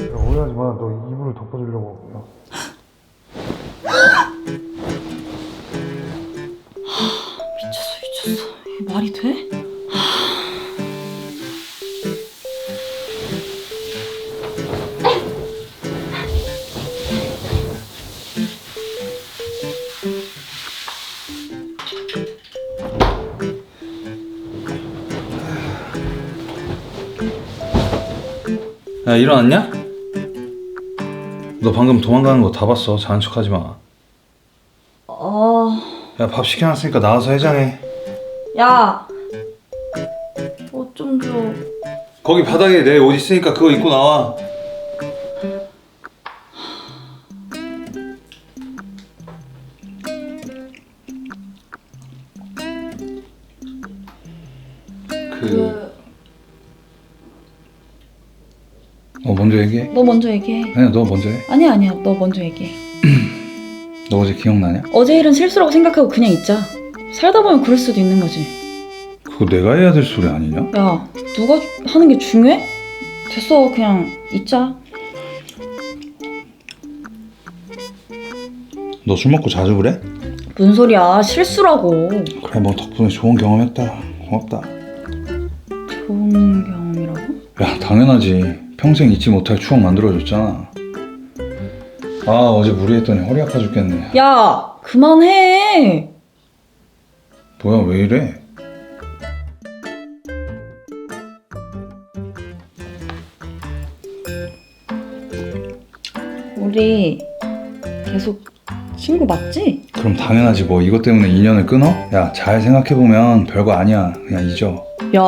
야, 오해하지 마. 너 이불을 덮어주려고. 야. 미쳤어 미쳤어 이게 말이 돼? 야 일어났냐? 너 방금 도망가는 거 다 봤어 자는 척하지 마야 어... 밥 시켜놨으니까 나와서 해장해 야! 옷좀 줘. 거기 바닥에 내 옷 있으니까 그거 입고 나와 그... 어 먼저 얘기해 너 먼저 얘기해. 아니야 너 먼저 해 아니야 아니야 너 먼저 얘기해. 너 어제 기억나냐? 어제 일은 실수라고 생각하고 그냥 있자. 살다 보면 그럴 수도 있는 거지. 그거 내가 해야 될 소리 아니냐? 야 누가 하는 게 중요해? 됐어 그냥 있자. 너 술 먹고 자주 그래? 무슨 소리야 실수라고. 그래 뭐 덕분에 좋은 경험했다 고맙다 좋은 경험이라고? 야 당연하지 평생 잊지 못할 추억 만들어줬잖아 아 어제 무리했더니 허리 아파 죽겠네 야 그만해. 뭐야 왜 이래 우리 계속 친구 맞지? 그럼 당연하지 뭐 이것 때문에 인연을 끊어? 야 잘 생각해보면 별거 아니야 그냥 잊어 야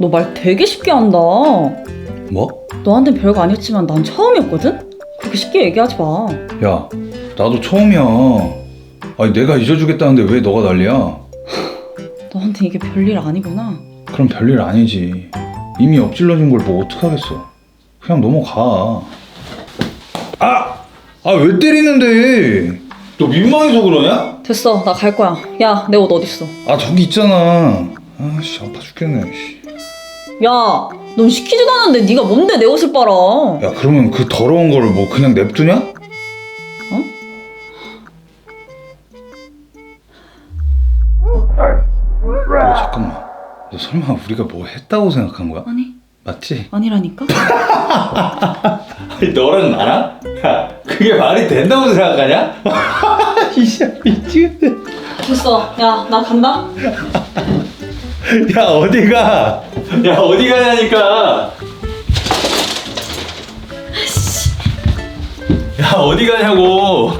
너 말 되게 쉽게 한다. 뭐? 너한텐 별거 아니었지만 난 처음이었거든? 그렇게 쉽게 얘기하지 마. 야 나도 처음이야 아니 내가 잊어주겠다는데 왜 너가 난리야 너한테 이게 별일 아니구나. 그럼 별일 아니지 이미 엎질러진 걸 뭐 어떡하겠어 그냥 넘어가 아! 아 왜 때리는데 너 민망해서 그러냐? 됐어, 나 갈 거야. 야, 내 옷 어딨어? 아 저기 있잖아 아씨 아파 죽겠네 씨. 야, 넌 시키지도 않았는데 네가 뭔데 내 옷을 빨아? 야 그러면 그 더러운 거를 뭐 그냥 냅두냐? 어? 어 잠깐만 너 설마 우리가 뭐 했다고 생각한 거야? 아니, 맞지? 아니라니까? 아니 너랑 나랑? 야 그게 말이 된다고 생각하냐? 이씨 미치겠네 됐어. 야, 나 간다. 야 어디가 야 어디 가냐니까. 야 어디 가냐고